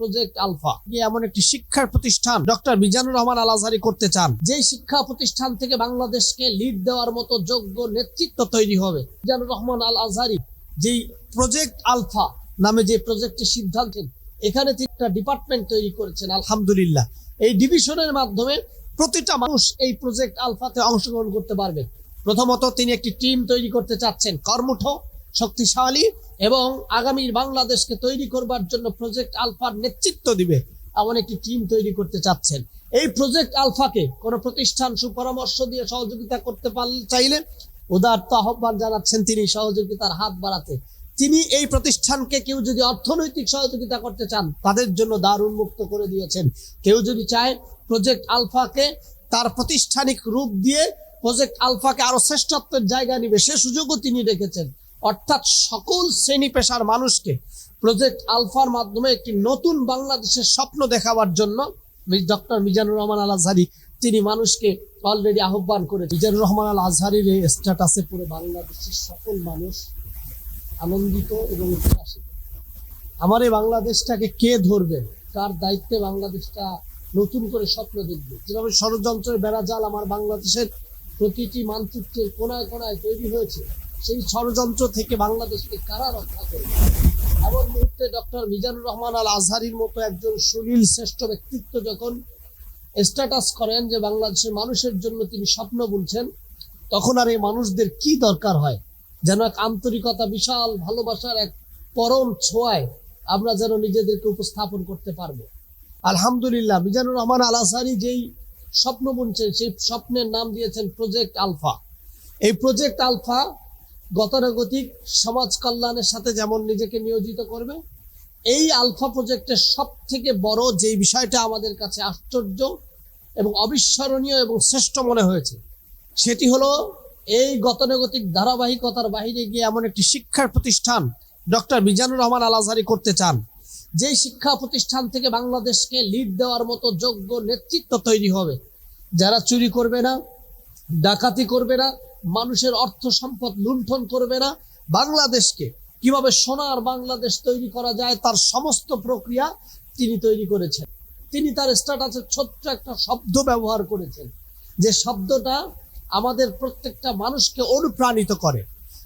Project alpha এমন একটি শিক্ষার প্রতিষ্ঠান ডক্টর মিজানুর রহমান আল করতে চান। যেই শিক্ষা প্রতিষ্ঠান থেকে বাংলাদেশকে লিড দেওয়ার মতো যোগ্য নেতৃত্ব তৈরি হবে। মিজানুর রহমান আল আজহারি যেই প্রজেক্ট আলফা নামে যে প্রজেক্টের সিদ্ধান্ত এখানে তিনি একটা ডিপার্টমেন্ট তৈরি করেছেন, আলহামদুলিল্লাহ। এই ডিভিশনের মাধ্যমে প্রতিটা মানুষ এই প্রজেক্ট আলফাতে অংশগ্রহণ করতে পারবে। প্রথমত তিনি একটি টিম তৈরি করতে চাচ্ছেন, কর্মঠ শক্তিশালী এবং আগামী বাংলাদেশকে তৈরি করবার জন্য প্রজেক্ট আলফার নেতৃত্ব দিবে, এমন একটি টিম তৈরি করতে চাচ্ছেন। এই প্রজেক্ট আলফাকে কোনো প্রতিষ্ঠান সুপরামর্শ দিয়ে সহযোগিতা করতে পারলে চাইলে উদারত আহ্বান জানাচ্ছেন তিনি সহযোগিতার হাত বাড়াতে। তিনি এই প্রতিষ্ঠানকে কেউ যদি অর্থনৈতিক সহযোগিতা করতে চান, তাদের জন্য দ্বার উন্মুক্ত করে দিয়েছেন। কেউ যদি চায় প্রজেক্ট আলফাকে তার প্রতিষ্ঠানিক রূপ দিয়ে প্রজেক্ট আলফাকে আরও শ্রেষ্ঠত্বের জায়গা নিবে, সে সুযোগও তিনি রেখেছেন। অর্থাৎ সকল শ্রেণি পেশার মানুষকে প্রজেক্ট আলফার মাধ্যমে একটি নতুন বাংলাদেশের স্বপ্ন দেখাবার জন্য ডক্টর মিজানুর রহমান আল আজহারি তিনি মানুষকে অলরেডি আহ্বান করে মিজানুর রহমান আল আজহারির এই স্ট্যাটাসে পুরো বাংলাদেশের সকল মানুষ আনন্দিত এবং উচ্ছ্বাসিত। আমার এই বাংলাদেশটাকে কে ধরবে? কার দায়িত্বে বাংলাদেশটা নতুন করে স্বপ্ন দেখবে? যেভাবে ষড়যন্ত্রের বেড়াজাল আমার বাংলাদেশের প্রতিটি মানচিত্রের কোনায় কোনায় তৈরি হয়েছে সেই ষড়যন্ত্র থেকে বাংলাদেশকে কারা রক্ষা করবে? এমন মুহূর্তে ডক্টর মিজানুর রহমান আল আজহারির মতো একজন সুনীল শ্রেষ্ঠ ব্যক্তিত্ব যখন স্ট্যাটাস করেন যে বাংলাদেশের মানুষের জন্য তিনি স্বপ্ন বুনছেন, তখন আর এই মানুষদের কি দরকার হয়? যেন এক আন্তরিকতা, বিশাল ভালোবাসার এক পরম ছোঁয়ায় আমরা যেন নিজেদেরকে উপস্থাপন করতে পারব। আলহামদুলিল্লাহ, মিজানুর রহমান আল আসারি যেই স্বপ্ন বুনছেন, সেই স্বপ্নের নাম দিয়েছেন প্রজেক্ট আলফা এই প্রজেক্ট আলফা গতানুগতিক সমাজ কল্যাণের সাথে যেমন নিজেকে নিয়োজিত করবে, এই আলফা প্রজেক্টের সব থেকে বড় যে বিষয়টা আমাদের কাছে আশ্চর্য এবং অবিস্মরণীয় এবং শ্রেষ্ঠ মনে হয়েছে, সেটি হলো এই গতানুগতিক ধারাবাহিকতার বাইরে গিয়ে এমন একটি শিক্ষার প্রতিষ্ঠান ডক্টর মিজানুর রহমান আল আজহারি করতে চান, যেই শিক্ষা প্রতিষ্ঠান থেকে বাংলাদেশকে লিড দেওয়ার মতো যোগ্য নেতৃত্ব তৈরি হবে, যারা চুরি করবে না, ডাকাতি করবে না মানুষের অর্থ সম্পদ লুণ্ঠন করবে না। বাংলাদেশকে কীভাবে সোনার বাংলাদেশ তৈরি করা যায়, তার সমস্ত প্রক্রিয়া তিনি তৈরি করেছেন। তিনি তার স্ট্যাটাসের ছোট্ট একটা শব্দ ব্যবহার করেছেন। যে শব্দটা আমাদের প্রত্যেকটা মানুষকে অনুপ্রাণিত করে।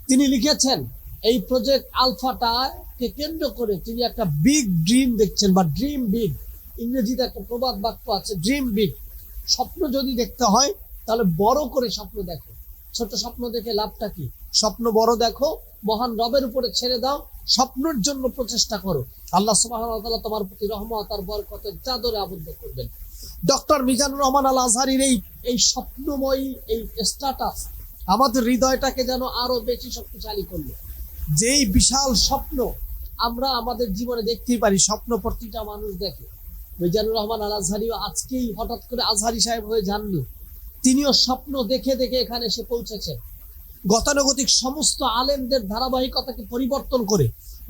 তিনি লিখেছেন, এই প্রজেক্ট আলফাটাকে কেন্দ্র করে তিনি একটা বিগ ড্রিম দেখছেন, বা ড্রিম বিগ ইংরেজিতে একটা প্রবাদ বাক্য আছে ড্রিম বিগ স্বপ্ন যদি দেখতে হয়, তাহলে বড় করে স্বপ্ন দেখো। ছোট স্বপ্ন দেখে লাভটা কি? স্বপ্ন বড় দেখো, মহান রবের উপরে ছেড়ে দাও, স্বপ্নের জন্য প্রচেষ্টা করো। আল্লাহ সুবাহ তোমার প্রতি রহমত আর বরকতের চাদরে আবদ্ধ করবেন। ডক্টর মিজানুর রহমান আল আজহারির এই এই স্বপ্নময়ী এই স্ট্যাটাস আমাদের হৃদয়টাকে যেন আরও বেশি শক্তিশালী করল। যেই বিশাল স্বপ্ন আমরা আমাদের জীবনে দেখতেই পারি, স্বপ্ন প্রতিটা মানুষ দেখে। মিজানুর রহমান আল আজহারিও আজকেই হঠাৎ করে আজহারি সাহেব হয়ে যাননি। তিনিও স্বপ্ন দেখে দেখে এখানে এসে পৌঁছেছেন গতানুগতিক সমস্ত আলেমদের ধারাবাহিকতাকে পরিবর্তন করে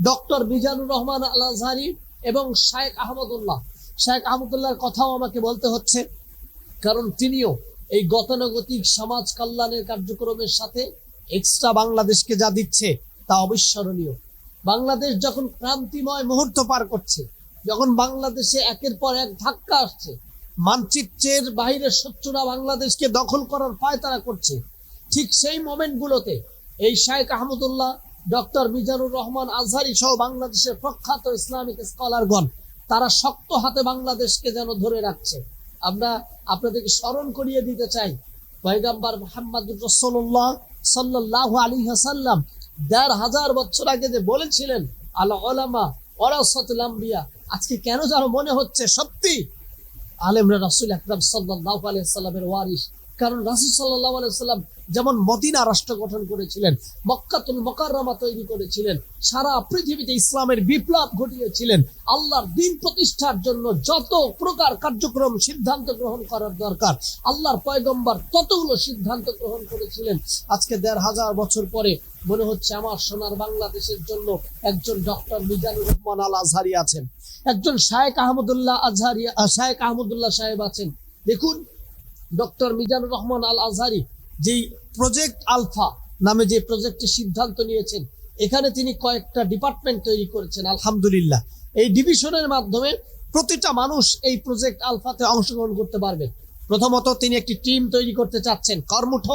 ডক্টর মিজানুর রহমান আল আজহারি এবং শায়েখ আহমদুল্লাহ। শায়েখ আহমদুল্লাহর কথাও আমাকে বলতে হচ্ছে, কারণ তিনিও এই গতানুগতিক সমাজ কল্যাণের কার্যক্রমের সাথে এক্সট্রা বাংলাদেশকে যা দিচ্ছে তা অবিস্মরণীয়। বাংলাদেশ যখন ক্রান্তিময় মুহূর্ত পার করছে, যখন বাংলাদেশে একের পর এক ধাক্কা আসছে মানচিত্রের বাইরের শত্রুরা বাংলাদেশকে দখল করার পায়তারা করছে। ঠিক সেই মোমেন্টগুলোতে এই শায়েখ আহমদুল্লাহ, ডক্টর মিজানুর রহমান আজহারি সহ বাংলাদেশের প্রখ্যাত ইসলামিক স্কলারগণ, তারা শক্ত হাতে বাংলাদেশকে যেন ধরে রাখছে। আমরা আপনাদেরকে স্মরণ করিয়ে দিতে চাই, পয়গাম্বার মোহাম্মদ রসল্লাহ সাল্লাহ আলী হাসাল্লাম দেড় হাজার বছর আগে যে বলেছিলেন আল্লাহ ওলামা ওরাসতুল আজকে কেন যেন মনে হচ্ছে সত্যি আলেমরা রাসুল আকরাম সাল্লাহ আলিয়া সাল্লামের ওয়ারিস কারণ রাসুল সাল্লাহ আলাইসাল্লাম যেমন মদিনা রাষ্ট্র গঠন করেছিলেন, মক্কাতুল মকাররমা তৈরি করেছিলেন, সারা পৃথিবীতে ইসলামের বিপ্লব ঘটিয়েছিলেন। আল্লাহর দিন প্রতিষ্ঠার জন্য যত প্রকার কার্যক্রম সিদ্ধান্ত গ্রহণ করার দরকার, আল্লাহর পয়গম্বর ততগুলো সিদ্ধান্ত গ্রহণ করেছিলেন। আজকে দেড় হাজার বছর পরে মনে হচ্ছে আমার সোনার বাংলাদেশের জন্য একজন ডক্টর মিজানুর রহমান আল আজহারি আছেন। একজন শায়েক আহমদুল্লাহ আজহারি শায়েক আহমদুল্লাহ সাহেব আছেন। দেখুন, ডক্টর মিজানুর রহমান আল আজহারি যেই প্রজেক্ট আলফা নামে যে প্রজেক্টের সিদ্ধান্ত নিয়েছেন, এখানে তিনি কয়েকটা ডিপার্টমেন্ট তৈরি করেছেন, আলহামদুলিল্লাহ। এই ডিভিশনের মাধ্যমে প্রতিটা মানুষ এই প্রজেক্ট আলফাতে অংশগ্রহণ করতে পারবে। প্রথমত তিনি একটি টিম তৈরি করতে চাচ্ছেন, কর্মঠ,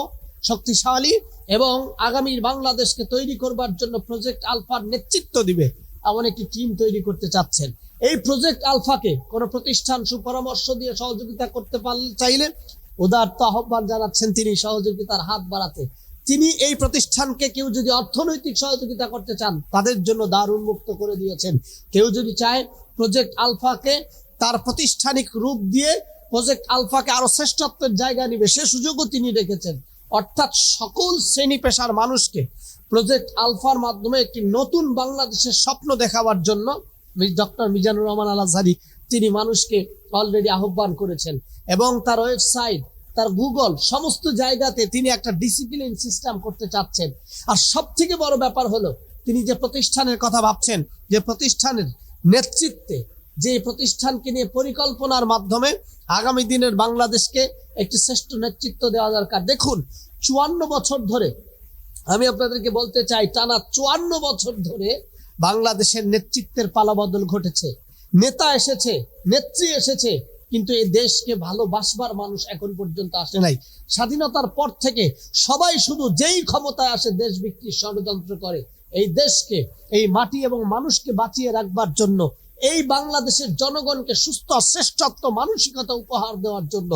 শক্তিশালী এবং আগামী বাংলাদেশকে তৈরি করবার জন্য প্রজেক্ট আলফার নেতৃত্ব দিবে এমন একটি টিম তৈরি করতে চাচ্ছেন। এই প্রজেক্ট আলফাকে কোনো প্রতিষ্ঠান সুপরামর্শ দিয়ে সহযোগিতা করতে পারলে চাইলে উদারত আহ্বান জানাচ্ছেন তিনি সহযোগিতার হাত বাড়াতে। তিনি এই প্রতিষ্ঠানকে কেউ যদি অর্থনৈতিক সহযোগিতা করতে চান, তাদের জন্য দ্বার উন্মুক্ত করে দিয়েছেন। কেউ যদি চায় প্রজেক্ট আলফাকে তার প্রতিষ্ঠানিক রূপ দিয়ে প্রজেক্ট আলফাকে আরও শ্রেষ্ঠত্বের জায়গা নিবে, সে সুযোগও তিনি রেখেছেন। অর্থাৎ সকল শ্রেণি পেশার মানুষকে প্রজেক্ট আলফার মাধ্যমে একটি নতুন বাংলাদেশের স্বপ্ন দেখাবার জন্য ডক্টর মিজানুর রহমান আল তিনি মানুষকে অলরেডি আহ্বান করেছেন। এবং তার ওয়েবসাইট, তার গুগল, সমস্ত জায়গাতে তিনি একটা ডিসিপ্লিন সিস্টেম করতে চাচ্ছেন। আর সব থেকে বড় ব্যাপার হলো, তিনি যে প্রতিষ্ঠানের কথা ভাবছেন, যে প্রতিষ্ঠানের নেতৃত্বে, যে প্রতিষ্ঠানকে নিয়ে পরিকল্পনার মাধ্যমে আগামী দিনের বাংলাদেশকে একটি শ্রেষ্ঠ নেতৃত্ব দেওয়া দরকার। দেখুন, চুয়ান্ন বছর ধরে, আমি আপনাদেরকে বলতে চাই, টানা চুয়ান্ন বছর ধরে বাংলাদেশের নেতৃত্বের পালাবদল ঘটেছে। নেতা এসেছে, নেত্রী এসেছে কিন্তু এই দেশকে ভালোবাসবার মানুষ এখন পর্যন্ত আসে নাই। স্বাধীনতার পর থেকে সবাই শুধু যেই ক্ষমতায় আসে, দেশ বিক্রির ষড়যন্ত্র করে। এই দেশকে, এই মাটি এবং মানুষকে বাঁচিয়ে রাখবার জন্য, এই বাংলাদেশের জনগণকে সুস্থ, শ্রেষ্ঠত্ব, মানসিকতা উপহার দেওয়ার জন্য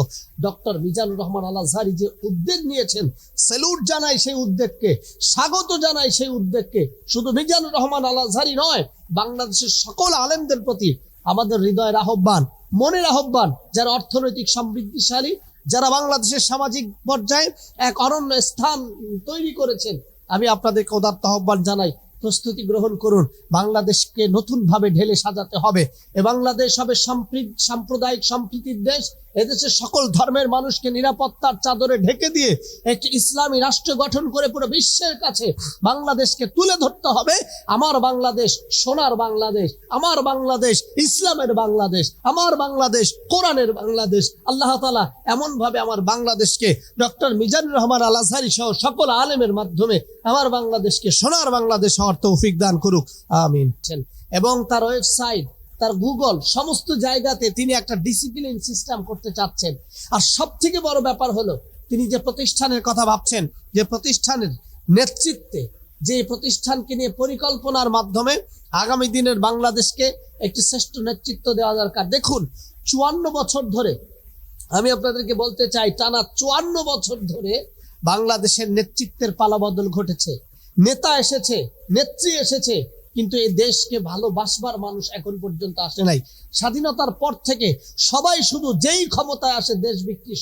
ডক্টর মিজানুর রহমান আল আজহারি যে উদ্যোগ নিয়েছেন, সেলুট জানাই সেই উদ্যোগকে, স্বাগত জানাই সেই উদ্যোগকে, শুধু মিজানুর রহমান আল আজহারি নয়, বাংলাদেশের সকল আলেমদের প্রতি আমাদের হৃদয়ের আহ্বান, মনের আহ্বান, যারা অর্থনৈতিক সমৃদ্ধিশালী, যারা বাংলাদেশের সামাজিক পর্যায়ে এক অরণ্য স্থান তৈরি করেছেন। আমি আপনাদেরকে উদার্থ আহ্বান জানাই। প্রস্তুতি গ্রহণ করুন। বাংলাদেশকে নতুনভাবে ঢেলে সাজাতে হবে। এ বাংলাদেশ হবে সাম্প্রদায়িক সম্প্রীতির দেশ। এদেশের সকল ধর্মের মানুষকে নিরাপত্তার চাদরে ঢেকে দিয়ে একটি ইসলামী রাষ্ট্র গঠন করে পুরো বিশ্বের কাছে বাংলাদেশকে তুলে ধরতে হবে। আমার বাংলাদেশ সোনার বাংলাদেশ, আমার বাংলাদেশ ইসলামের বাংলাদেশ, আমার বাংলাদেশ কোরআনের বাংলাদেশ। আল্লাহ তালা এমনভাবে আমার বাংলাদেশকে ডক্টর মিজানুর রহমান আল আজহারি সহ সকল আলেমের মাধ্যমে আমার বাংলাদেশকে সোনার বাংলাদেশ হওয়ার তৌফিক দান করুক। আমিন। এবং তার ওয়েবসাইট, তার গুগল, সমস্ত জায়গাতে তিনি একটা ডিসিপ্লিন সিস্টেম করতে চাচ্ছেন। আর সব থেকে বড় ব্যাপার হলো, তিনি যে প্রতিষ্ঠানের কথা ভাবছেন, যে প্রতিষ্ঠানের নেতৃত্বে, যে প্রতিষ্ঠানকে নিয়ে পরিকল্পনার মাধ্যমে আগামী দিনের বাংলাদেশকে একটি শ্রেষ্ঠ নেতৃত্ব দেওয়া দরকার। দেখুন, চুয়ান্ন বছর ধরে, আমি আপনাদেরকে বলতে চাই, টানা চুয়ান্ন বছর ধরে বাংলাদেশের নেতৃত্বের পালাবদল ঘটেছে। নেতা এসেছে, নেত্রী এসেছে, কিন্তু এই দেশকে ভালোবাসবার মানুষ এখন পর্যন্ত আসে নাই। স্বাধীনতার পর থেকে সবাই শুধু যেই ক্ষমতায় আসে, দেশ বিক্রির